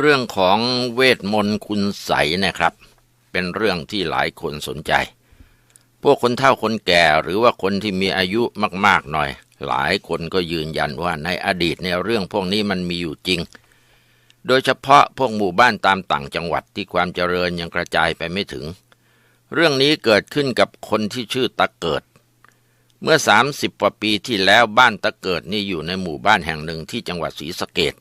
เรื่องของเวทมนต์คุณใสนะครับ เป็นเรื่องที่หลายคนสนใจ พวกคนเฒ่าคนแก่หรือว่าคนที่มีอายุมากๆหน่อย หลายคนก็ยืนยันว่าในอดีตในเรื่องพวกนี้มันมีอยู่จริง โดยเฉพาะพวกหมู่บ้านตามต่างจังหวัดที่ความเจริญยังกระจายไปไม่ถึง เรื่องนี้เกิดขึ้นกับคนที่ชื่อตะเกิด เมื่อ 30กว่าปีที่แล้วบ้านตะเกิดนี่อยู่ในหมู่บ้านแห่งหนึ่งที่จังหวัดศรีสะเกด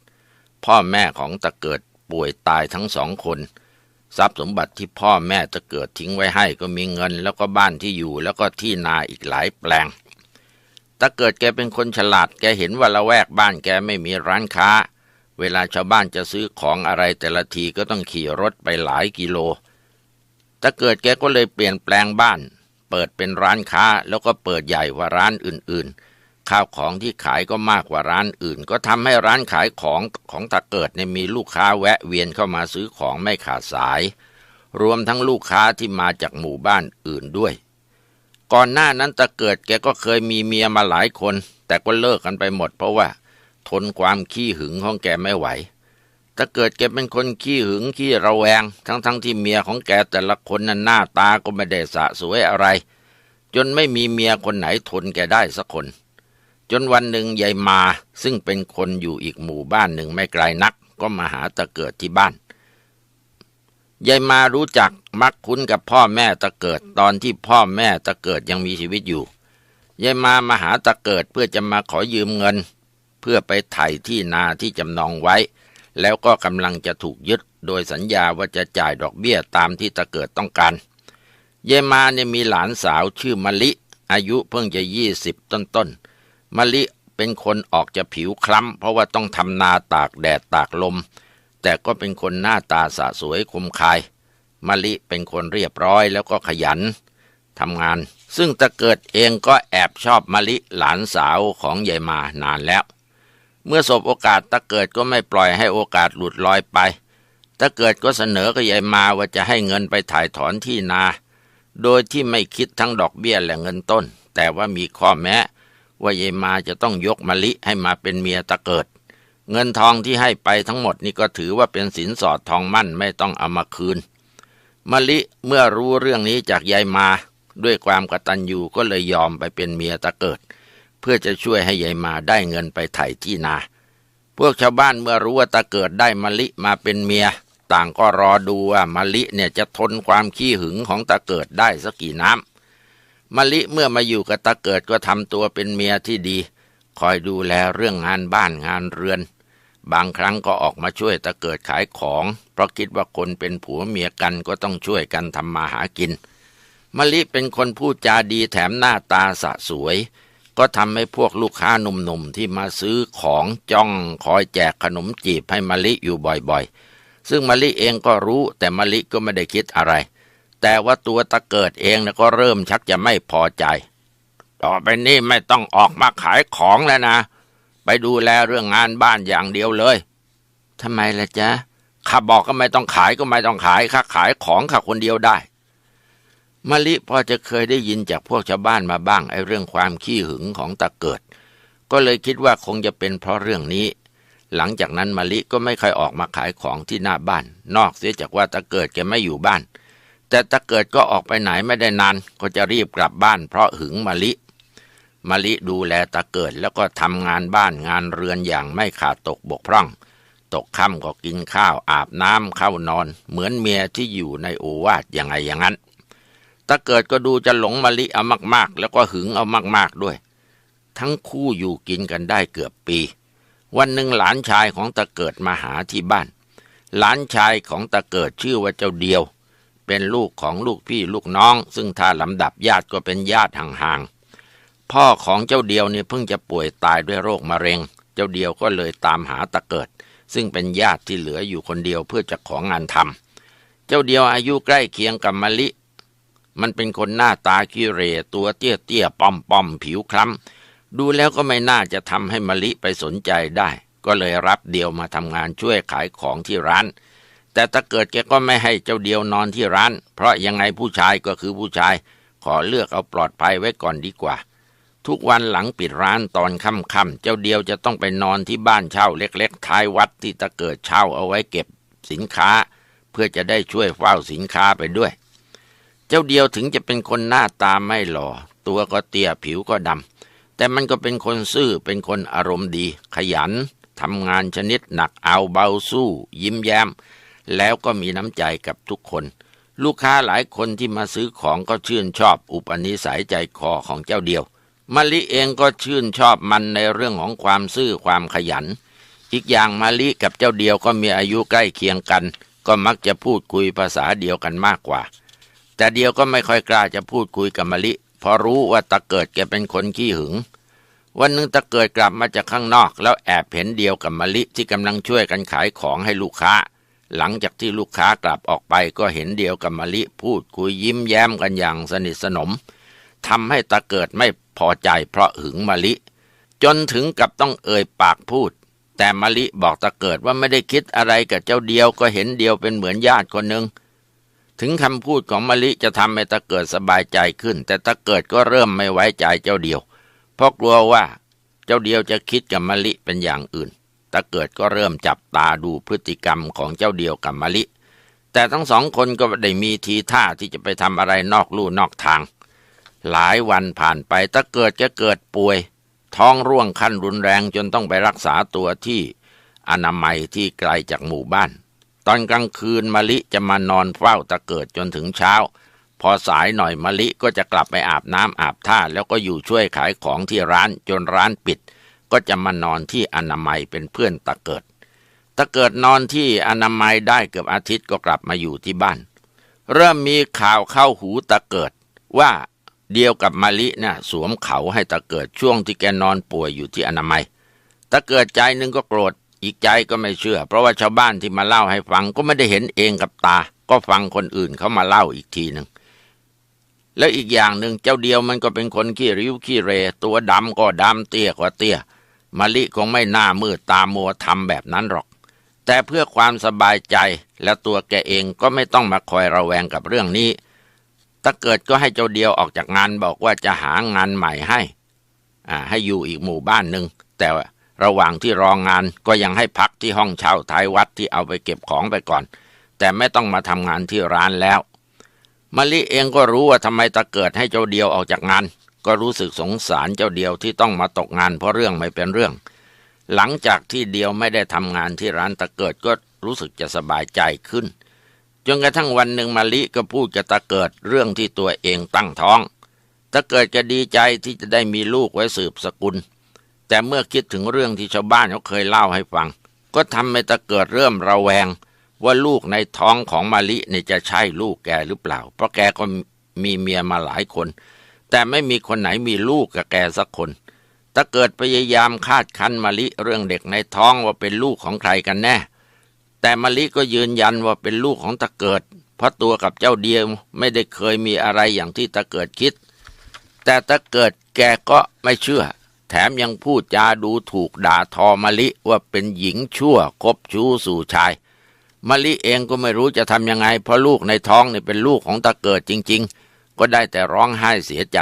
พ่อแม่ของตะเกิดป่วยตายทั้งสองคน ทรัพย์สมบัติที่พ่อแม่ตะเกิดทิ้งไว้ให้ก็มีเงิน แล้วก็บ้านที่อยู่แล้วก็ที่นาอีกหลายแปลงตะเกิดแกเป็นคนฉลาดแกเห็นว่าละแวกบ้านแกไม่มีร้านค้า เวลาชาวบ้านจะซื้อของอะไรแต่ละทีก็ต้องขี่รถไปหลายกิโลตะเกิดแกก็เลยเปลี่ยนแปลงบ้าน เปิดเป็นร้านค้าแล้วก็เปิดใหญ่กว่าร้านอื่นๆ ข้าวของที่ขายก็มากกว่าร้านอื่น ก็ทำให้ร้านขายของของตะเกิดเนี่ยมีลูกค้าแวะเวียนเข้ามาซื้อของไม่ขาดสาย รวมทั้งลูกค้าที่มาจากหมู่บ้านอื่นด้วย ก่อนหน้านั้นตะเกิดแกก็เคยมีเมียมาหลายคน แต่ก็เลิกกันไปหมด เพราะว่า ทนความขี้หึงของแกไม่ไหวตะเกิดแกเป็นคนขี้หึงขี้ระแวง ทั้งๆทที่เมียของแกแต่ละคนนั้นหน้าตาก็ไม่ได้สะสวยอะไร จนไม่มีเมียคนไหนทนแกได้สักคน จนวันหนึ่งยายมาซึ่งเป็นคนอยู่อีกหมู่บ้านหนึ่งไม่ไกลนัก ก็มาหาตะเกิดที่บ้านยายมารู้จักมักคุ้นกับพ่อแม่ตะเกิดตอนที่พ่อแม่ตะเกิดยังมีชีวิตอยู่ยายมามาหาตะเกิดเพื่อจะมาขอยืมเงิน เพื่อไปไถ่ที่นาที่จำนองไว้ แล้วก็กำลังจะถูกยึด โดยสัญญาว่าจะจ่ายดอกเบี้ยตามที่ตะเกิดต้องการยายมาเนี่ยมีหลานสาวชื่อมะลิ อายุเพิ่งจะยี่สิบต้นๆ มะลิเป็นคนออกจะผิวคล้ำ เพราะว่าต้องทำนาตากแดดตากลม แต่ก็เป็นคนหน้าตาสะสวยคมคายมะลิเป็นคนเรียบร้อยแล้วก็ขยันทำงาน ซึ่งตะเกิดเองก็แอบชอบมะลิหลานสาวของยายมานานแล้ว เมื่อสบโอกาสตะเกิดก็ไม่ปล่อยให้โอกาสหลุดลอยไปตะเกิดก็เสนอกับยายมาว่าจะให้เงินไปถ่ายถอนที่นา โดยที่ไม่คิดทั้งดอกเบี้ยและเงินต้น แต่ว่ามีข้อแม้ ว่ายายมาจะต้องยกมะลิให้มาเป็นเมียตะเกิด เงินทองที่ให้ไปทั้งหมดนี่ก็ถือว่าเป็นสินสอดทองมั่นไม่ต้องเอามาคืนมะลิเมื่อรู้เรื่องนี้จากยายมา ด้วยความกตัญญูก็เลยยอมไปเป็นเมียตะเกิด เพื่อจะช่วยให้ยายมาได้เงินไปไถ่ที่นา พวกชาวบ้านเมื่อรู้ว่าตะเกิดได้มะลิมาเป็นเมีย ต่างก็รอดูว่ามะลิเนี่ยจะทนความขี้หึงของตะเกิดได้สักกี่น้ำ มะลิเมื่อมาอยู่กับตาเกิดก็ทำตัวเป็นเมียที่ดี คอยดูแลเรื่องงานบ้านงานเรือน บางครั้งก็ออกมาช่วยตาเกิดขายของ เพราะคิดว่าคนเป็นผัวเมียกันก็ต้องช่วยกันทำมาหากินมะลิเป็นคนพูดจาดีแถมหน้าตาสะสวย ก็ทำให้พวกลูกค้าหนุ่มๆที่มาซื้อของจ้องคอยแจกขนมจีบให้มะลิอยู่บ่อยๆ ซึ่งมะลิเองก็รู้แต่มะลิก็ไม่ได้คิดอะไร แต่ว่าตัวตะเกิดเองนะก็เริ่มชักจะไม่พอใจ ต่อไปนี้ไม่ต้องออกมาขายของแล้วนะ ไปดูแลเรื่องงานบ้านอย่างเดียวเลยทำไมล่ะจ๊ะข้าบอกก็ไม่ต้องขายก็ไม่ต้องขายข้าขายของข้าคนเดียวได้มะลิพอจะเคยได้ยินจากพวกชาวบ้านมาบ้างไอ้เรื่องความขี้หึงของตะเกิด ก็เลยคิดว่าคงจะเป็นเพราะเรื่องนี้ หลังจากนั้นมะลิก็ไม่เคยออกมาขายของที่หน้าบ้าน นอกเสียจากว่าตะเกิดแกไม่อยู่บ้าน แต่ถ้าเกิดก็ออกไปไหนไม่ได้นาน ก็จะรีบกลับบ้านเพราะหึงมะลิ มะลิดูแลตาเกิดแล้วก็ทำงานบ้านงานเรือนอย่างไม่ขาดตกบกพร่อง ตกค่ำก็กินข้าวอาบน้ำเข้านอน เหมือนเมียที่อยู่ในโอวาทอย่างไงอย่างนั้นตาเกิดก็ดูจะหลงมะลิเอามาก ๆ แล้วก็หึงเอามาก ๆด้วย ทั้งคู่อยู่กินกันได้เกือบปี วันหนึ่งหลานชายของตาเกิดมาหาที่บ้าน หลานชายของตาเกิดชื่อว่าเจ้าเดียว เป็นลูกของลูกพี่ลูกน้อง ซึ่งถ้าลำดับญาติก็เป็นญาติห่างๆ พ่อของเจ้าเดียวเนี่ยเพิ่งจะป่วยตายด้วยโรคมะเร็ง เจ้าเดียวก็เลยตามหาตะเกิด ซึ่งเป็นญาติที่เหลืออยู่คนเดียวเพื่อจะของงานทำเจ้าเดียวอายุใกล้เคียงกับมะลิ มันเป็นคนหน้าตาคิเรตัวเตี้ยเตี้ยปอมปอมผิวคล้ำดูแล้วก็ไม่น่าจะทำให้มะลิไปสนใจได้ ก็เลยรับเดียวมาทำงานช่วยขายของที่ร้าน แต่ถ้าเกิดแกก็ไม่ให้เจ้าเดียวนอนที่ร้าน เพราะยังไงผู้ชายก็คือผู้ชาย ขอเลือกเอาปลอดภัยไว้ก่อนดีกว่า ทุกวันหลังปิดร้านตอนค่ำๆเจ้าเดียวจะต้องไปนอนที่บ้านเช่าเล็กๆ ท้ายวัดที่ตะเกิดเช่าเอาไว้เก็บสินค้า เพื่อจะได้ช่วยเฝ้าสินค้าไปด้วย เจ้าเดียวถึงจะเป็นคนหน้าตาไม่หล่อ ตัวก็เตี้ยผิวก็ดำแต่มันก็เป็นคนซื่อเป็นคนอารมณ์ดี ขยันทำงานชนิดหนักเอาเบาสู้ ยิ้มแย้ม แล้วก็มีน้ำใจกับทุกคน ลูกค้าหลายคนที่มาซื้อของก็ชื่นชอบอุปนิสัยใจคอของเจ้าเดียวมะลิเองก็ชื่นชอบมันในเรื่องของความซื่อความขยัน อีกอย่างมะลิกับเจ้าเดียวก็มีอายุใกล้เคียงกัน ก็มักจะพูดคุยภาษาเดียวกันมากกว่า แต่เดียวก็ไม่ค่อยกล้าจะพูดคุยกับมะลิเพราะรู้ว่าตะเกิดแกเป็นคนขี้หึง วันหนึ่งตะเกิดกลับมาจากข้างนอก แล้วแอบเห็นเดียวกับมะลิที่กำลังช่วยกันขายของให้ลูกค้า หลังจากที่ลูกค้ากลับออกไปก็เห็นเดียวกับมะลิพูดคุยยิ้มแย้มกันอย่างสนิทสนมทำให้ตะเกิดไม่พอใจเพราะหึงมะลิ จนถึงกับต้องเอ่ยปากพูด แต่มะลิบอกตะเกิดว่าไม่ได้คิดอะไรกับเจ้าเดียวก็เห็นเดียวเป็นเหมือนญาติคนหนึ่งถึงคำพูดของมะลิจะทำให้ตะเกิดสบายใจขึ้น แต่ตะเกิดก็เริ่มไม่ไว้ใจเจ้าเดียว เพราะกลัวว่า เจ้าเดียวจะคิดกับมะลิเป็นอย่างอื่น ตะเกิดก็เริ่มจับตาดูพฤติกรรมของเจ้าเดียวกับมะลิ แต่ทั้งสองคนก็ได้มีทีท่าที่จะไปทำอะไรนอกลู่นอกทาง หลายวันผ่านไปถ้าเกิดจะเกิดป่วย ท้องร่วงขั้นรุนแรงจนต้องไปรักษาตัวที่อนามัยที่ไกลจากหมู่บ้าน ตอนกลางคืนมะลิจะมานอนเฝ้าตะเกิดจนถึงเช้า พอสายหน่อยมะลิก็จะกลับไปอาบน้ำอาบท่าแล้วก็อยู่ช่วยขายของที่ร้านจนร้านปิด ก็จะมานอนที่อนามัยเป็นเพื่อนตะเกิด ตะเกิดนอนที่อนามัยได้เกือบอาทิตย์ก็กลับมาอยู่ที่บ้าน เริ่มมีข่าวเข้าหูตะเกิดว่าเดียวกับมะลินะ่ะสวมเขาให้ตะเกิดช่วงที่แกนอนป่วยอยู่ที่อนามัยตะเกิดใจหนึ่งก็โกรธอีกใจก็ไม่เชื่อ เพราะว่าชาวบ้านที่มาเล่าให้ฟังก็ไม่ได้เห็นเองกับตา ก็ฟังคนอื่นเขามาเล่าอีกทีหนึ่งแล้วอีกอย่างหนึ่งเจ้าเดียวมันก็เป็นคนขี้ริ้วขี้เร ตัวดำก็ดำเตี้ยกว่าเตี้ย มะลิคงไม่น่ามืดตามัวทำแบบนั้นหรอก แต่เพื่อความสบายใจและตัวแกเองก็ไม่ต้องมาคอยระแวงกับเรื่องนี้ ถ้าเกิดก็ให้เจ้าเดียวออกจากงานบอกว่าจะหางานใหม่ให้ อ่า ให้อยู่อีกหมู่บ้านหนึ่ง แต่ระหว่างที่รองงานก็ยังให้พักที่ห้องเช่าท้ายวัดที่เอาไปเก็บของไปก่อน แต่ไม่ต้องมาทำงานที่ร้านแล้วมะลิเองก็รู้ว่าทำไมตะเกิดให้เจ้าเดียวออกจากงาน ก็รู้สึกสงสารเจ้าเดียวที่ต้องมาตกงานเพราะเรื่องไม่เป็นเรื่อง หลังจากที่เดียวไม่ได้ทำงานที่ร้านตะเกิดก็รู้สึกจะสบายใจขึ้น จนกระทั่งวันหนึ่งมาลิก็พูดกับตาเกิดเรื่องที่ตัวเองตั้งท้องตาเกิดก็ดีใจที่จะได้มีลูกไว้สืบสกุล แต่เมื่อคิดถึงเรื่องที่ชาวบ้านเขาเคยเล่าให้ฟัง ก็ทำให้ตาเกิดเริ่มระแวง ว่าลูกในท้องของมาลิเนี่ยจะใช่ลูกแกหรือเปล่า เพราะแกก็มีเมียมาหลายคน แต่ไม่มีคนไหนมีลูกกับแกสักคนตาเกิดพยายามคาดคันมาลิเรื่องเด็กในท้องว่าเป็นลูกของใครกันแน่ แต่มะลิก็ยืนยันว่าเป็นลูกของตะเกิด เพราะตัวกับเจ้าเดียวไม่ได้เคยมีอะไรอย่างที่ตะเกิดคิด แต่ตะเกิดแกก็ไม่เชื่อ แถมยังพูดจาดูถูกด่าทอมะลิว่าเป็นหญิงชั่วคบชู้สู่ชายมะลิเองก็ไม่รู้จะทำยังไง เพราะลูกในท้องนี่เป็นลูกของตะเกิดจริง ๆ ก็ได้แต่ร้องไห้เสียใจ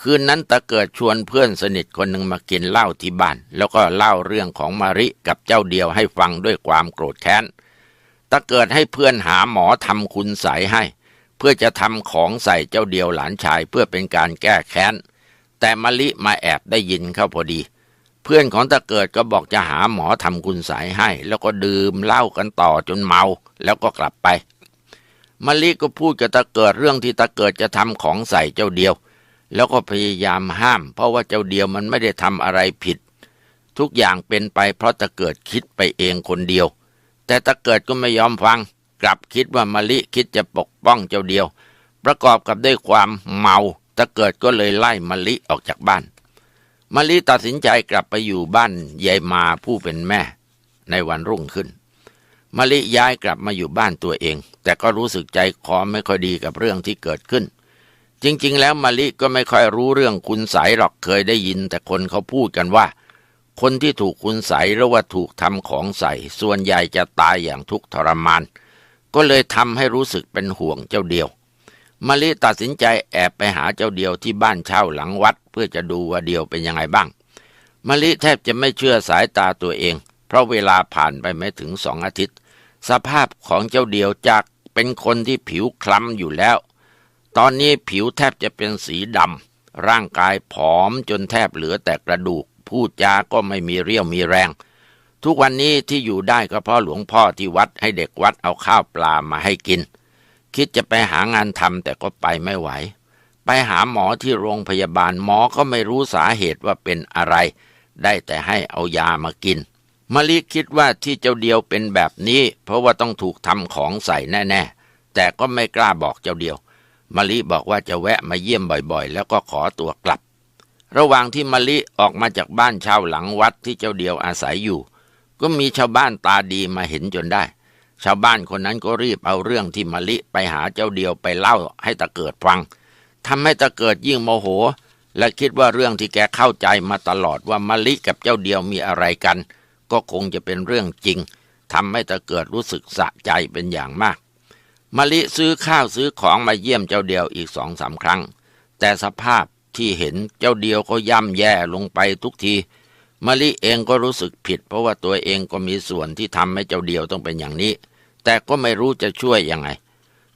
คืนนั้นตะเกิดชวนเพื่อนสนิทคนหนึ่งมากินเหล้าที่บ้าน แล้วก็เล่าเรื่องของมาริกับเจ้าเดียวให้ฟังด้วยความโกรธแค้นตะเกิดให้เพื่อนหาหมอทำคุณใสให้ เพื่อจะทำของใส่เจ้าเดียวหลานชายเพื่อเป็นการแก้แค้น แต่มะลิมาแอบได้ยินเข้าพอดีเพื่อนของตะเกิดก็บอกจะหาหมอทำคุณใสให้ แล้วก็ดื่มเหล้ากันต่อจนเมา แล้วก็กลับไป มะลิก็พูดกับตะเกิดเรื่องที่ตะเกิดจะทำของใส่เจ้าเดียว แล้วก็พยายามห้าม เพราะว่าเจ้าเดียวมันไม่ได้ทำอะไรผิด ทุกอย่างเป็นไปเพราะตะเกิดคิดไปเองคนเดียว แต่ตะเกิดก็ไม่ยอมฟัง กลับคิดว่ามะลิคิดจะปกป้องเจ้าเดียว ประกอบกับด้วยความเมาตะเกิดก็เลยไล่มะลิออกจากบ้านมะลิตัดสินใจกลับไปอยู่บ้านยายมาผู้เป็นแม่ ในวันรุ่งขึ้น มะลิย้ายกลับมาอยู่บ้านตัวเอง แต่ก็รู้สึกใจคอไม่ค่อยดีกับเรื่องที่เกิดขึ้น จริง ๆ แล้วมะลิก็ไม่ค่อยรู้เรื่องคุณใสหรอกเคยได้ยิน แต่คนเขาพูดกันว่า คนที่ถูกคุณใสหรือว่าถูกทำของใส่ ส่วนใหญ่จะตายอย่างทุกข์ทรมาน ก็เลยทำให้รู้สึกเป็นห่วงเจ้าเดียวมะลิตัดสินใจแอบไปหาเจ้าเดียวที่บ้านเช่าหลังวัด เพื่อจะดูว่าเดียวเป็นยังไงบ้างมะลิแทบจะไม่เชื่อสายตาตัวเอง เพราะเวลาผ่านไปไม่ถึงสองอาทิตย์ สภาพของเจ้าเดียวจากเป็นคนที่ผิวคล้ำอยู่แล้ว ตอนนี้ผิวแทบจะเป็นสีดำร่างกายผอมจนแทบเหลือแต่กระดูก พูดจาก็ไม่มีเรี่ยวมีแรง ทุกวันนี้ที่อยู่ได้ก็เพราะหลวงพ่อที่วัดให้เด็กวัดเอาข้าวปลามาให้กิน คิดจะไปหางานทำแต่ก็ไปไม่ไหว ไปหาหมอที่โรงพยาบาลหมอก็ไม่รู้สาเหตุว่าเป็นอะไร ได้แต่ให้เอายามากิน มะลิคิดว่าที่เจ้าเดียวเป็นแบบนี้ เพราะว่าต้องถูกทำของใส่แน่ ๆ แต่ก็ไม่กล้าบอกเจ้าเดียวมะลิบอกว่าจะแวะมาเยี่ยมบ่อยๆ แล้วก็ขอตัวกลับ ระหว่างที่มะลิออกมาจากบ้านชาวหลังวัดที่เจ้าเดียวอาศัยอยู่ ก็มีชาวบ้านตาดีมาเห็นจนได้ ชาวบ้านคนนั้นก็รีบเอาเรื่องที่มะลิไปหาเจ้าเดียวไปเล่าให้ตะเกิดฟังทำให้ตะเกิดยิ่งโมโห และคิดว่าเรื่องที่แกเข้าใจมาตลอดว่ามะลิกับเจ้าเดียวมีอะไรกัน ก็คงจะเป็นเรื่องจริงทำให้ตะเกิดรู้สึกสะใจเป็นอย่างมากมะลิซื้อข้าวซื้อของมาเยี่ยมเจ้าเดียวอีกสองสาครั้ง แต่สภาพที่เห็นเจ้าเดียวก็ย่ำแย่ลงไปทุกทีมะลิเองก็รู้สึกผิด เพราะว่าตัวเองก็มีส่วนที่ทำให้เจ้าเดียวต้องเป็นอย่างนี้ แต่ก็ไม่รู้จะช่วยยังไง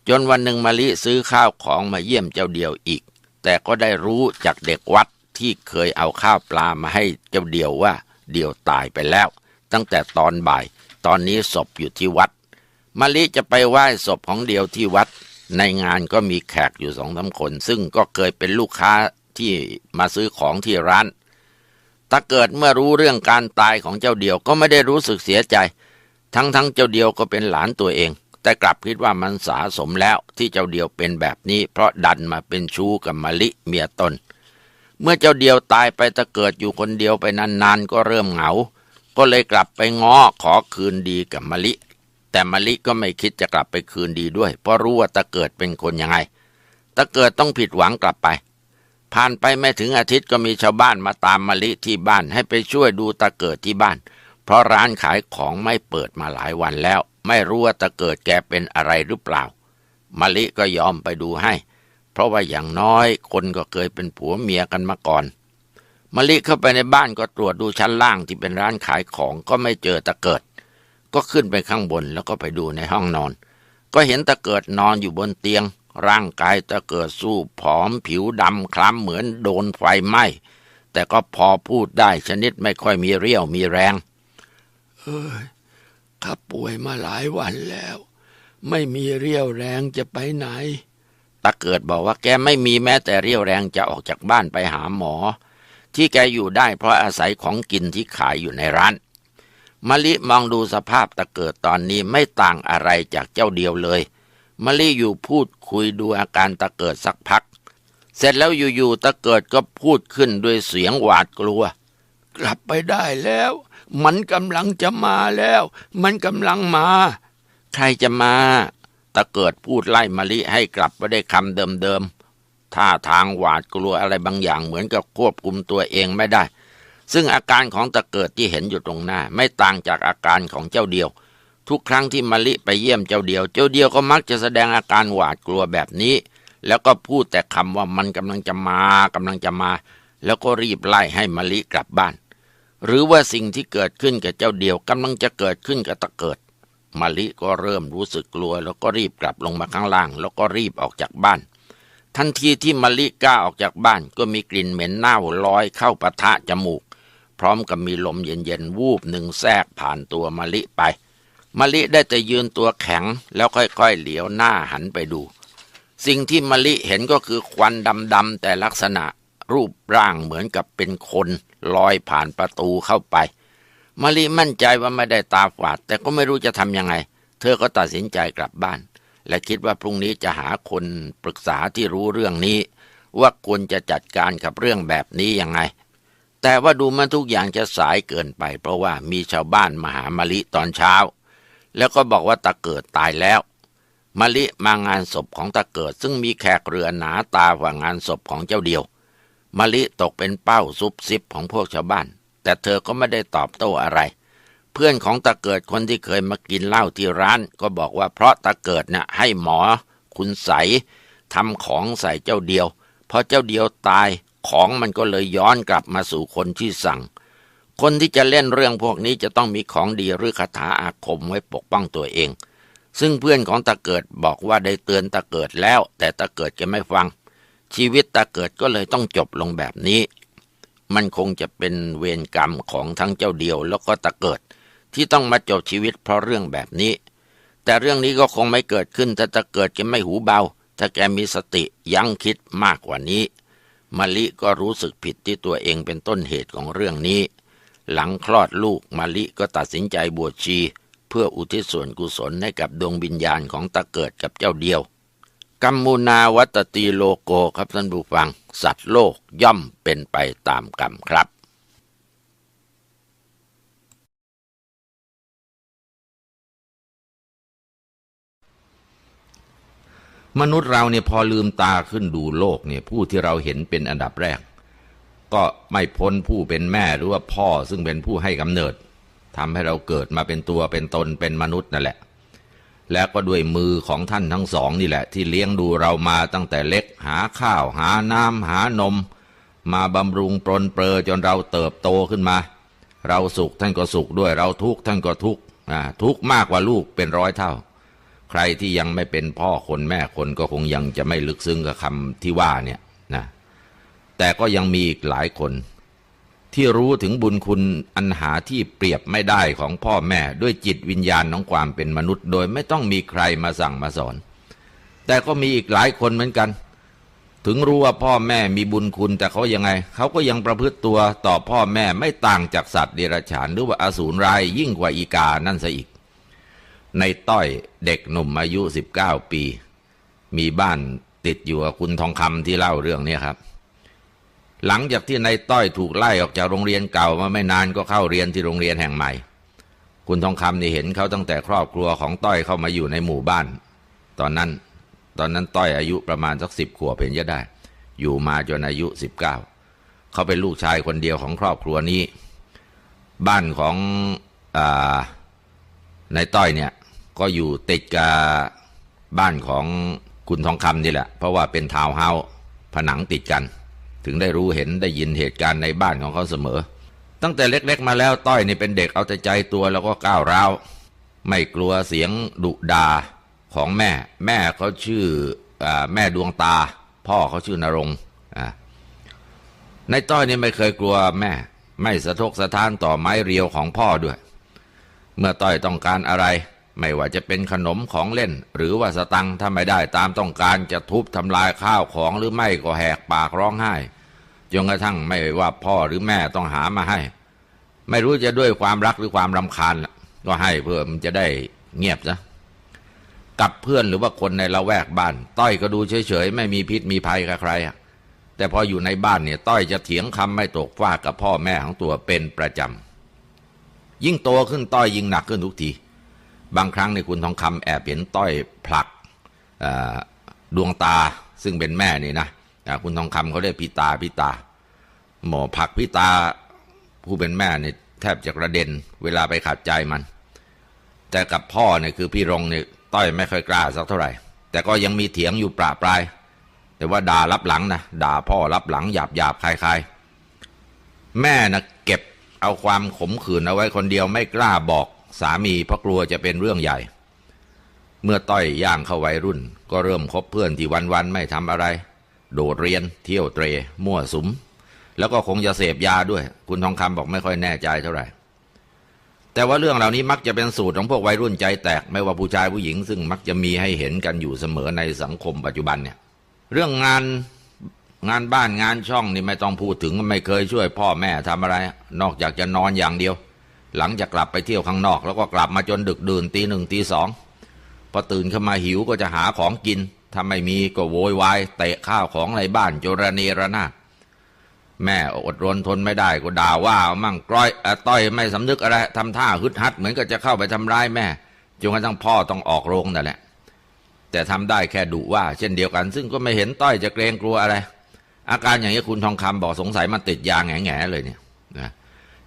จนวันหนึ่งมะลิซื้อข้าวของมาเยี่ยมเจ้าเดียวอีก แต่ก็ได้รู้จากเด็กวัดที่เคยเอาข้าวปลามาให้เจ้าเดียวว่าเดียวตายไปแล้ว ตั้งแต่ตอนบ่าย ตอนนี้ศพอยู่ที่วัดมะลิจะไปไหว้ศพของเดียวที่วัด ในงานก็มีแขกอยู่สองสาคน ซึ่งก็เคยเป็นลูกค้าที่มาซื้อของที่ร้านตาเกิดเมื่อรู้เรื่องการตายของเจ้าเดียวก็ไม่ได้รู้สึกเสียใจ ทั้งทั้งเจ้าเดียวก็เป็นหลานตัวเอง แต่กลับคิดว่ามันสาสมแล้วที่เจ้าเดียวเป็นแบบนี้ เพราะดันมาเป็นชู้กับมะลิเมียตน เมื่อเจ้าเดียวตายไปตะเกิดอยู่คนเดียวไปนานๆก็เริ่มเหงา ก็เลยกลับไปง้อขอคืนดีกับมะลิ แต่มะลิก็ไม่คิดจะกลับไปคืนดีด้วย เพราะรู้ว่าตะเกิดเป็นคนยังไง ตะเกิดต้องผิดหวังกลับไป ผ่านไปไม่ถึงอาทิตย์ก็มีชาวบ้านมาตามมะลิที่บ้านให้ไปช่วยดูตะเกิดที่บ้าน เพราะร้านขายของไม่เปิดมาหลายวันแล้ว ไม่รู้ว่าตะเกิดแกเป็นอะไรหรือเปล่ามะลิก็ยอมไปดูให้ เพราะว่าอย่างน้อยคนก็เคยเป็นผัวเมียกันมาก่อน มะลิเข้าไปในบ้านก็ตรวจดูชั้นล่างที่เป็นร้านขายของก็ไม่เจอตะเกิด ก็ขึ้นไปข้างบนแล้วก็ไปดูในห้องนอน ก็เห็นตะเกิดนอนอยู่บนเตียง ร่างกายตะเกิดสู้ผอมผิวดำคล้ำเหมือนโดนไฟไหม้แต่ก็พอพูดได้ชนิดไม่ค่อยมีเรี่ยวมีแรง เอ้ยข้าป่วยมาหลายวันแล้ว ไม่มีเรี่ยวแรงจะไปไหน ตะเกิดบอกว่าแกไม่มีแม้แต่เรี่ยวแรงจะออกจากบ้านไปหาหมอ ที่แกอยู่ได้เพราะอาศัยของกินที่ขายอยู่ในร้านมะลิมองดูสภาพตะเกิดตอนนี้ไม่ต่างอะไรจากเจ้าเดียวเลยมะลิอยู่พูดคุยดูอาการตะเกิดสักพัก เสร็จแล้วอยู่ๆตะเกิดก็พูดขึ้นด้วยเสียงหวาดกลัว กลับไปได้แล้ว มันกำลังจะมาแล้ว มันกำลังมา ใครจะมา ตะเกิดพูดไล่มะลิให้กลับไปได้คำเดิม ท่าทางหวาดกลัวอะไรบางอย่างเหมือนกับควบคุมตัวเองไม่ได้ ซึ่งอาการของตะเกิดที่เห็นอยู่ตรงหน้า ไม่ต่างจากอาการของเจ้าเดียว ทุกครั้งที่มะลิไปเยี่ยมเจ้าเดียว เจ้าเดียวก็มักจะแสดงอาการหวาดกลัวแบบนี้ แล้วก็พูดแต่คำว่ามันกำลังจะมากำลังจะมา แล้วก็รีบไล่ให้มะลิกลับบ้าน หรือว่าสิ่งที่เกิดขึ้นกับเจ้าเดียวกำลังจะเกิดขึ้นกับตะเกิดมะลิก็เริ่มรู้สึกกลัว แล้วก็รีบกลับลงมาข้างล่าง แล้วก็รีบออกจากบ้าน ทันทีที่มะลิก้าออกจากบ้านก็มีกลิ่นเหม็นเน่าลอยเข้าปะทะจมูก พร้อมกับมีลมเย็นๆวูบหนึ่งแทรกผ่านตัวมะลิไปมะลิได้แต่ยืนตัวแข็งแล้วค่อยๆเหลียวหน้าหันไปดู สิ่งที่มะลิเห็นก็คือควันดำๆแต่ลักษณะรูปร่างเหมือนกับเป็นคนลอยผ่านประตูเข้าไปมะลิมั่นใจว่าไม่ได้ตาฝาด แต่ก็ไม่รู้จะทำยังไง เธอก็ตัดสินใจกลับบ้าน และคิดว่าพรุ่งนี้จะหาคนปรึกษาที่รู้เรื่องนี้ ว่าควรจะจัดการกับเรื่องแบบนี้ยังไง แต่ว่าดูมันทุกอย่างจะสายเกินไป เพราะว่ามีชาวบ้านมาหามะลิตอนเช้า แล้วก็บอกว่าตาเกิดตายแล้วมะลิมางานศพของตาเกิด ซึ่งมีแขกเรือหนาตากว่างานศพของเจ้าเดียวมะลิตกเป็นเป้าซุบซิบของพวกชาวบ้าน แต่เธอก็ไม่ได้ตอบโต้อะไร เพื่อนของตาเกิดคนที่เคยมากินเหล้าที่ร้าน ก็บอกว่าเพราะตาเกิดนะ่ะให้หมอ คุณใสทำของใส่เจ้าเดียวพอเจ้าเดียวตายของมันก็เลยย้อนกลับมาสู่คนที่สั่ง คนที่จะเล่นเรื่องพวกนี้จะต้องมีของดีหรือคาถาอาคมไว้ปกป้องตัวเอง ซึ่งเพื่อนของตาเกิดบอกว่าได้เตือนตาเกิดแล้ว แต่ตาเกิดแกไม่ฟัง ชีวิตตาเกิดก็เลยต้องจบลงแบบนี้ มันคงจะเป็นเวรกรรมของทั้งเจ้าเดียวแล้วก็ตาเกิด ที่ต้องมาจบชีวิตเพราะเรื่องแบบนี้ แต่เรื่องนี้ก็คงไม่เกิดขึ้นถ้าตาเกิดแกไม่หูเบา ถ้าแกมีสติยั้งคิดมากกว่านี้มะลิก็รู้สึกผิดที่ตัวเองเป็นต้นเหตุของเรื่องนี้ หลังคลอดลูกมะลิก็ตัดสินใจบวชชี เพื่ออุทิศส่วนกุศลให้กับดวงวิญญาณของตาเกิดกับเจ้าเดียวกัมมูนาวัตตีโลโกครับท่านผู้ฟัง สัตว์โลกย่อมเป็นไปตามกรรมครับ มนุษย์เราเนี่ยพอลืมตาขึ้นดูโลกเนี่ยผู้ที่เราเห็นเป็นอันดับแรก ก็ไม่พ้นผู้เป็นแม่หรือว่าพ่อซึ่งเป็นผู้ให้กำเนิดทำให้เราเกิดมาเป็นตัวเป็นตนเป็นมนุษย์นั่นแหละ แล้วก็ด้วยมือของท่านทั้งสองนี่แหละ ที่เลี้ยงดูเรามาตั้งแต่เล็กหาข้าว หาน้ำหานม มาบำรุงปรนเปรอจนเราเติบโตขึ้นมา เราสุขท่านก็สุขด้วยเราทุกข์ท่านก็ทุกข์ทุกข์มากกว่าลูกเป็นร้อยเท่า ใครที่ยังไม่เป็นพ่อคนแม่คนก็คงยังจะไม่ลึกซึ้งกับคำที่ว่าเนี่ยนะแต่ก็ยังมีอีกหลายคน ที่รู้ถึงบุญคุณอันหาที่เปรียบไม่ได้ของพ่อแม่ด้วยจิตวิญญาณของความเป็นมนุษย์ โดยไม่ต้องมีใครมาสั่งมาสอน แต่ก็มีอีกหลายคนเหมือนกัน ถึงรู้ว่าพ่อแม่มีบุญคุณแต่เขายังไง เขาก็ยังประพฤติตัวต่อพ่อแม่ไม่ต่างจากสัตว์เดรัจฉานหรือว่าอสูรร้ายยิ่งกว่าอีกานั่นซะอีก ในต้อยเด็กหนุ่มอายุ 19 ปี มีบ้านติดอยู่กับคุณทองคำที่เล่าเรื่องนี้ครับ หลังจากที่ในต้อยถูกไล่ออกจากโรงเรียนเก่ามาไม่นานก็เข้าเรียนที่โรงเรียนแห่งใหม่ คุณทองคำนี่เห็นเขาตั้งแต่ครอบครัวของต้อยเข้ามาอยู่ในหมู่บ้าน ตอนนั้น ตอนนั้นต้อยอายุประมาณสักสิบขวบเป็นจะได้ อยู่มาจนอายุสิบเก้าเขาเป็นลูกชายคนเดียวของครอบครัวนี้ บ้านของอาในต้อยเนี่ย ก็อยู่ติดกับบ้านของคุณทองคำนี่แหละ เพราะว่าเป็นทาวน์เฮาส์ผนังติดกัน ถึงได้รู้เห็นได้ยินเหตุการณ์ในบ้านของเขาเสมอ ตั้งแต่เล็กๆมาแล้วต้อยนี่เป็นเด็กเอาแต่ใจตัวแล้วก็ก้าวร้าว ไม่กลัวเสียงดุดาของแม่ แม่เขาชื่ออแม่ดวงตา พ่อเขาชื่อนรงค์ในต้อยนี่ไม่เคยกลัวแม่ ไม่สะทกสะท้านต่อไม้เรียวของพ่อด้วย เมื่อต้อยต้องการอะไร ไม่ว่าจะเป็นขนมของเล่น หรือว่าสตังถ้าไม่ได้ตามต้องการจะทุบทำลายข้าวของหรือไม่ก็แหกปากร้องไห้จนกระทั่งไม่ว่าพ่อหรือแม่ต้องหามาให้ ไม่รู้จะด้วยความรักหรือความรำคาญก็ให้เพื่อมันจะได้เงียบซะกับเพื่อนหรือว่าคนในละแวกบ้าน ต้อยก็ดูเฉยๆ ไม่มีพิษมีภัยกับใครแต่พออยู่ในบ้านเนี่ยต้อยจะเถียงคำไม่ตกฟากกับพ่อแม่ของตัวเป็นประจำยิ่งโตขึ้นต้อยยิ่งหนักขึ้นทุกที บางครั้งในคุณทองคำแอบเห็นต้อยผลักดวงตาซึ่งเป็นแม่นี่นะคุณทองคำเขาเรียกพี่ตาพี่ตา หมอผลักพี่ตาผู้เป็นแม่เนี่ยแทบจะกระเด็นเวลาไปขัดใจมัน แต่กับพ่อเนี่ยคือพี่รงเนี่ยต้อยไม่ค่อยกล้าสักเท่าไหร่ แต่ก็ยังมีเถียงอยู่ปราปราย แต่ว่าด่ารับหลังนะด่าพ่อรับหลังหยาบหยาบคลายคลายแม่นะเก็บเอาความขมขื่นเอาไว้คนเดียวไม่กล้าบอก สามีเพราะกลัวจะเป็นเรื่องใหญ่ เมื่อต้อยย่างเข้าวัยรุ่น ก็เริ่มคบเพื่อนที่วันๆไม่ทำอะไร โดดเรียน เที่ยวเตร มั่วสุม แล้วก็คงจะเสพยาด้วย คุณทองคำบอกไม่ค่อยแน่ใจเท่าไหร่ แต่ว่าเรื่องเหล่านี้มักจะเป็นสูตรของพวกวัยรุ่นใจแตกไม่ว่าผู้ชายผู้หญิง ซึ่งมักจะมีให้เห็นกันอยู่เสมอในสังคมปัจจุบันเนี่ย เรื่องงานงานบ้านงานช่องนี่ไม่ต้องพูดถึงไม่เคยช่วยพ่อแม่ทำอะไร นอกจากจะนอนอย่างเดียว หลังจากกลับไปเที่ยวข้างนอก แล้วก็กลับมาจนดึกดื่นตีหนึ่งตีสองพอตื่นขึ้นมาหิวก็จะหาของกิน ถ้าไม่มีก็โวยวายเตะข้าวของในบ้านโจรเนระนาแม่อดรนทนไม่ได้ก็ด่าว่ามั่งกร้อยอต้อยไม่สำนึกอะไรทำท่าฮึดฮัดเหมือนกับจะเข้าไปทำร้ายแม่จนกระทั่งพ่อต้องออกโรงนั่นแหละ แต่ทำได้แค่ดุว่า เช่นเดียวกัน ซึ่งก็ไม่เห็นต้อยจะเกรงกลัวอะไร อาการอย่างนี้คุณทองคำบอกสงสัยมันติดยาแง่ๆเลยเนี่ยนะ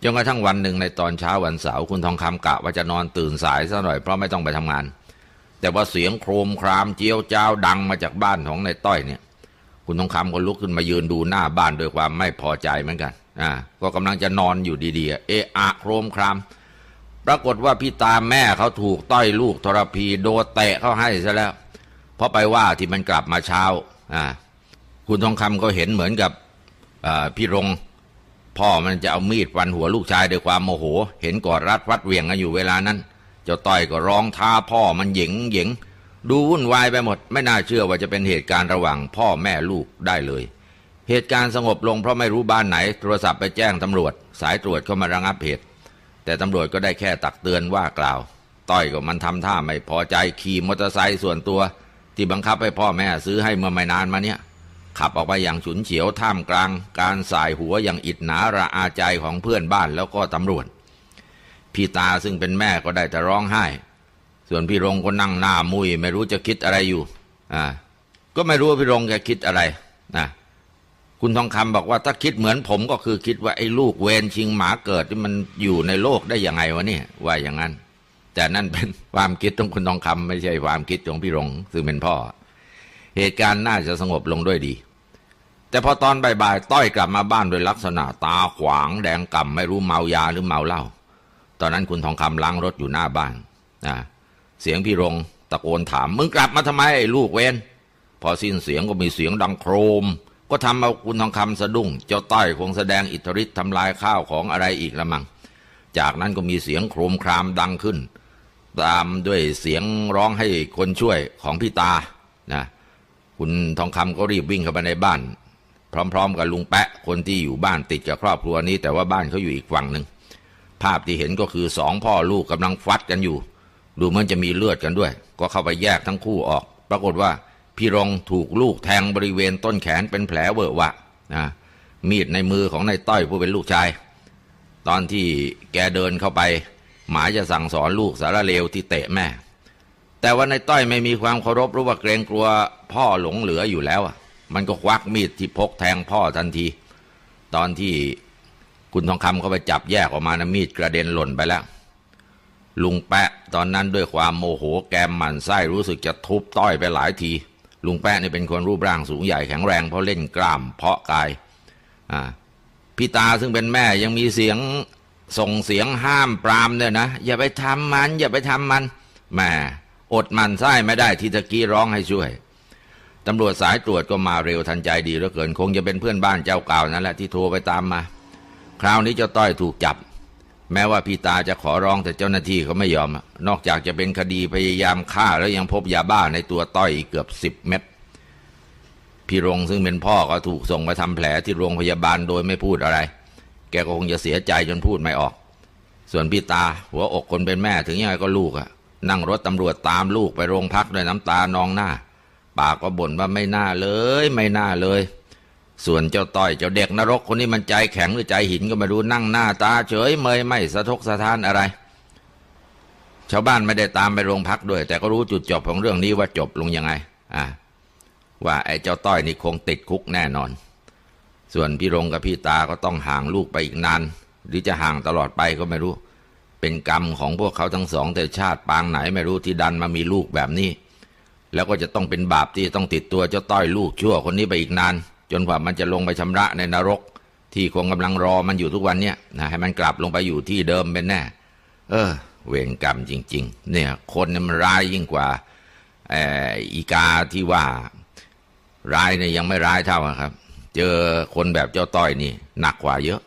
จนกระทั่งวันหนึ่งในตอนเช้าวันเสาร์คุณทองคำกะว่าจะนอนตื่นสายซะหน่อยเพราะไม่ต้องไปทำงาน แต่ว่าเสียงโครมครามเจียวจ้าวดังมาจากบ้านของในต้อยเนี่ย คุณทองคำก็ลุกขึ้นมายืนดูหน้าบ้านด้วยความไม่พอใจเหมือนกันอ่าก็กำลังจะนอนอยู่ดีๆ เอะอะโครมคราม ปรากฏว่าพี่ตาแม่เขาถูกต้อยลูกทรพีโดนเตะเขาให้ซะแล้ว เพราะไปว่าที่มันกลับมาเช้าอ่าคุณทองคำก็เห็นเหมือนกับอ่าพี่รง พ่อมันจะเอามีดฟันหัวลูกชายด้วยความโมโห เห็นกอดรัดฟัดเหวี่ยงกันอยู่เวลานั้น เจ้าต้อยก็ร้องท้าพ่อมันหยิงหยิง ดูวุ่นวายไปหมด ไม่น่าเชื่อว่าจะเป็นเหตุการณ์ระหว่างพ่อแม่ลูกได้เลย เหตุการณ์สงบลงเพราะไม่รู้บ้านไหน โทรศัพท์ไปแจ้งตำรวจ สายตรวจก็มาระงับเหตุ แต่ตำรวจก็ได้แค่ตักเตือนว่ากล่าว ต้อยก็มันทำท่าไม่พอใจขี่มอเตอร์ไซค์ส่วนตัว ที่บังคับให้พ่อแม่ซื้อให้เมื่อไม่นานมาเนี้ย ขับออกไปอย่างฉุนเฉียวท่ามกลาง การสายหัวอย่างอิดหนาระอาใจของเพื่อนบ้านแล้วก็ตำรวจพี่ตาซึ่งเป็นแม่ก็ได้แต่ร้องไห้ ส่วนพี่รงก็นั่งหน้ามุยไม่รู้จะคิดอะไรอยู่อ่าก็ไม่รู้ว่าพี่รงแกคิดอะไรนะคุณทองคำบอกว่าถ้าคิดเหมือนผมก็คือคิดว่าไอ้ลูกเวรชิงหมาเกิดที่มันอยู่ในโลกได้ยังไงวะเนี่ยว่าอย่างนั้น แต่นั่นเป็นความคิดของคุณทองคำไม่ใช่ความคิดของพี่รงซึ่งเป็นพ่อ เหตุการณ์น่าจะสงบลงด้วยดี แต่พอตอนบ่ายๆต้อยกลับมาบ้านโดยลักษณะตาขวางแดงก่ำไม่รู้เมายาหรือเมาเหล้าตอนนั้นคุณทองคำล้างรถอยู่หน้าบ้านนะเสียงพี่รงตะโกนถาม มึงกลับมาทำไมลูกเวนพอสิ้นเสียงก็มีเสียงดังโครม ก็ทำเอาคุณทองคำสะดุ้ง เจ้าต้อยคงแสดงอิทธิฤทธิ์ทำลายข้าวของอะไรอีกละมั้งจากนั้นก็มีเสียงโครมครามดังขึ้น ตามด้วยเสียงร้องให้คนช่วยของพี่ตานะ คุณทองคำก็รีบวิ่งเข้าไปในบ้าน พร้อม ๆ กับลุงแปะคนที่อยู่บ้านติดกับครอบครัวนี้ แต่ว่าบ้านเขาอยู่อีกฝั่งหนึ่งภาพที่เห็นก็คือสองพ่อลูกกำลังฟัดกันอยู่ ดูเหมือนจะมีเลือดกันด้วย ก็เข้าไปแยกทั้งคู่ออก ปรากฏว่าพี่รองถูกลูกแทงบริเวณต้นแขนเป็นแผลเวอะวะนะมีดในมือของนายต้อยผู้เป็นลูกชาย ตอนที่แกเดินเข้าไป หมายจะสั่งสอนลูกสารเลวที่เตะแม่ แต่ว่าในต้อยไม่มีความเคารพหรือว่าเกรงกลัวพ่อหลงเหลืออยู่แล้วอะมันก็ควักมีดที่พกแทงพ่อทันที ตอนที่คุณทองคำเขาไปจับแยกออกมานะมีดกระเด็นหล่นไปแล้ว ลุงแปะตอนนั้นด้วยความโมโหแกมหมันไส้รู้สึกจะทุบต้อยไปหลายที ลุงแปะนี่เป็นคนรูปร่างสูงใหญ่แข็งแรงเพราะเล่นกล้ามเพาะกายอ่าพี่ตาซึ่งเป็นแม่ยังมีเสียงส่งเสียงห้ามปรามเนี่ยนะอย่าไปทำมัน อย่าไปทำมันแม่ อดมันไส้ไม่ได้ที่ตะกี้ร้องให้ช่วยตำรวจสายตรวจก็มาเร็วทันใจดีเหลือเกิน คงจะเป็นเพื่อนบ้านเจ้าเก่านั่นแหละที่โทรไปตามมา คราวนี้เจ้าต้อยถูกจับ แม้ว่าพี่ตาจะขอร้องแต่เจ้าหน้าที่เขาไม่ยอม นอกจากจะเป็นคดีพยายามฆ่าแล้วยังพบยาบ้าในตัวต้อยอีกเกือบสิบเม็ดพี่รงซึ่งเป็นพ่อก็ถูกส่งไปทำแผลที่โรงพยาบาลโดยไม่พูดอะไร แกก็คงจะเสียใจจนพูดไม่ออก ส่วนพี่ตาหัวอกคนเป็นแม่ถึงยังไงก็ลูกอะ นั่งรถตำรวจตามลูกไปโรงพักด้วยน้ำตานองหน้า ปากก็บ่นว่าไม่น่าเลย ไม่น่าเลย ส่วนเจ้าต้อยเจ้าเด็กนรกคนนี้มันใจแข็งหรือใจหินก็ไม่รู้นั่งหน้าตาเฉยเมยไม่สะทกสะท้านอะไร ชาวบ้านไม่ได้ตามไปโรงพักด้วย แต่ก็รู้จุดจบของเรื่องนี้ว่าจบลงยังไง อ่าว่าไอ้เจ้าต้อยนี่คงติดคุกแน่นอน ส่วนพี่รงกับพี่ตาก็ต้องห่างลูกไปอีกนาน หรือจะห่างตลอดไปก็ไม่รู้ เป็นกรรมของพวกเขาทั้งสองแต่ชาติปางไหนไม่รู้ที่ดันมามีลูกแบบนี้ แล้วก็จะต้องเป็นบาปที่ต้องติดตัวเจ้าต้อยลูกชั่วคนนี้ไปอีกนาน จนกว่ามันจะลงไปชำระในนรก ที่คงกำลังรอมันอยู่ทุกวันเนี้ยนะให้มันกลับลงไปอยู่ที่เดิมเป็นแน่ เออ เวรกรรมจริง ๆ เนี่ย คนเนี่ยมันร้ายยิ่งกว่าเอออีกาที่ว่าร้ายเนี่ยยังไม่ร้ายเท่าครับ เจอคนแบบเจ้าต้อยนี่หนักกว่าเยอะ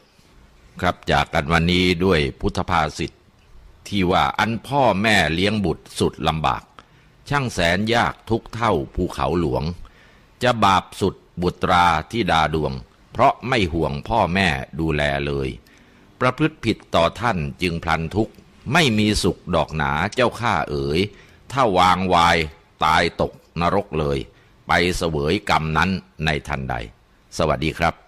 ครับจากกันวันนี้ด้วยพุทธภาษิต ที่ว่าอันพ่อแม่เลี้ยงบุตรสุดลำบาก ช่างแสนยากทุกเท่าภูเขาหลวง จะบาปสุดบุตราที่ดาดวง เพราะไม่ห่วงพ่อแม่ดูแลเลย ประพฤติผิดต่อท่านจึงพลันทุกข์ ไม่มีสุขดอกหนาเจ้าข้าเอ๋ย ถ้าวางวายตายตกนรกเลย ไปเสวยกรรมนั้นในทันใด สวัสดีครับ